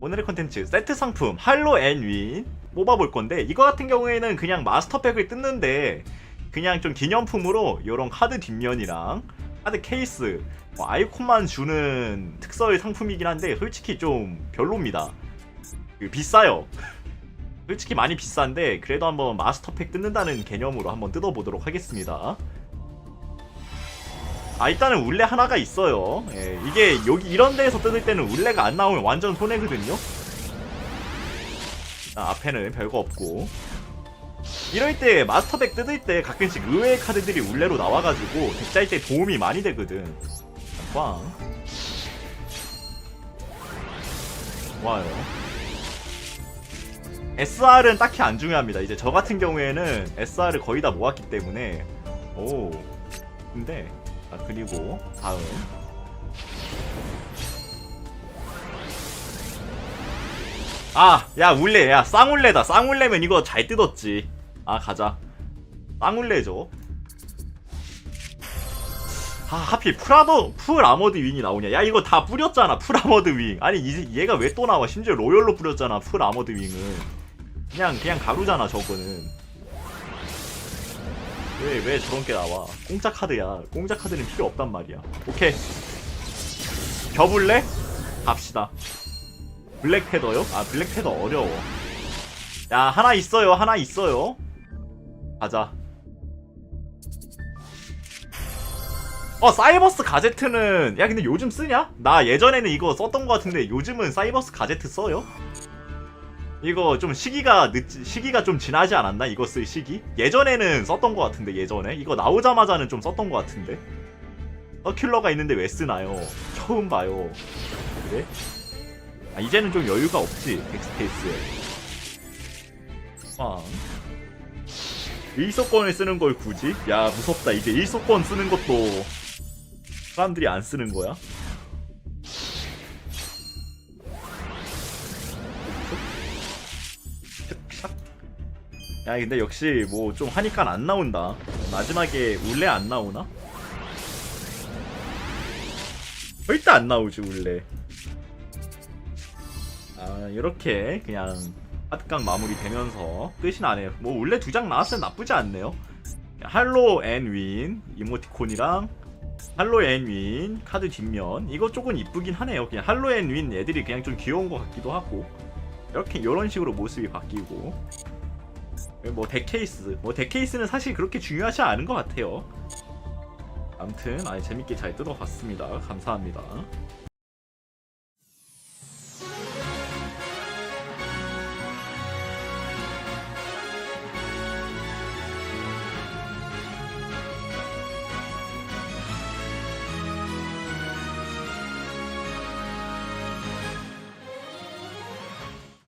오늘의 컨텐츠 세트 상품 할로 앤윈 뽑아볼 건데 이거 같은 경우에는 그냥 마스터팩을 뜯는데 그냥 좀 기념품으로 이런 카드 뒷면이랑 카드 케이스 뭐 아이콘만 주는 특설 상품이긴 한데 솔직히 좀 별로입니다. 그 비싸요. 솔직히 많이 비싼데 그래도 한번 마스터팩 뜯는다는 개념으로 한번 뜯어보도록 하겠습니다. 아 일단은 울레 하나가 있어요. 예, 이게 여기 이런 데에서 뜯을 때는 울레가 안 나오면 완전 손해거든요. 아, 앞에는 별거 없고 이럴 때 마스터백 뜯을 때 가끔씩 의외의 카드들이 울레로 나와가지고 덱 짤 때 도움이 많이 되거든. 꽝. 와요. SR은 딱히 안 중요합니다. 이제 저 같은 경우에는 SR을 거의 다 모았기 때문에 오 근데 아 그리고 다음. 아 야 울레. 야 쌍울레다. 쌍울레면 이거 잘 뜯었지. 아 가자. 쌍울레죠. 아 하필 프라더 풀 아머드 윙이 나오냐. 야 이거 다 뿌렸잖아 풀 아머드 윙. 아니 이, 얘가 왜 또 나와? 심지어 로열로 뿌렸잖아 풀 아머드 윙은 그냥 그냥 가루잖아 저거는 왜 왜 저런 게 나와? 공짜 카드야. 공짜 카드는 필요 없단 말이야. 오케이. 겨불래? 갑시다. 블랙 패더요? 아 블랙 패더 어려워. 야 하나 있어요. 하나 있어요. 가자. 어 사이버스 가제트는 야 근데 요즘 쓰냐? 나 예전에는 이거 썼던 것 같은데 요즘은 사이버스 가제트 써요? 이거 좀 시기가 늦 시기가 좀 지나지 않았나 이거 쓸 시기? 예전에는 썼던 것 같은데 예전에 이거 나오자마자는 좀 썼던 것 같은데 서큘러가 있는데 왜 쓰나요? 처음 봐요 그래? 아 이제는 좀 여유가 없지 덱스페이스에 아 일소권을 쓰는 걸 굳이? 야 무섭다 이제 일소권 쓰는 것도 사람들이 안 쓰는 거야? 야 근데 역시 뭐 좀 하니까 안 나온다. 마지막에 울레 안 나오나? 절대 안 나오지 울레. 아 이렇게 그냥 하드깡 마무리 되면서 끝이 나네요. 뭐 원래 두장 나왔을 땐 나쁘지 않네요. 할로 앤 윈 이모티콘이랑 할로 앤 윈 카드 뒷면. 이거 조금 이쁘긴 하네요. 그냥 할로 앤 윈 애들이 그냥 좀 귀여운 것 같기도 하고. 이렇게 이런 식으로 모습이 바뀌고 뭐 덱케이스. 뭐 덱케이스는 사실 그렇게 중요하지 않은 것 같아요. 아무튼 아니 재밌게 잘 뜯어봤습니다. 감사합니다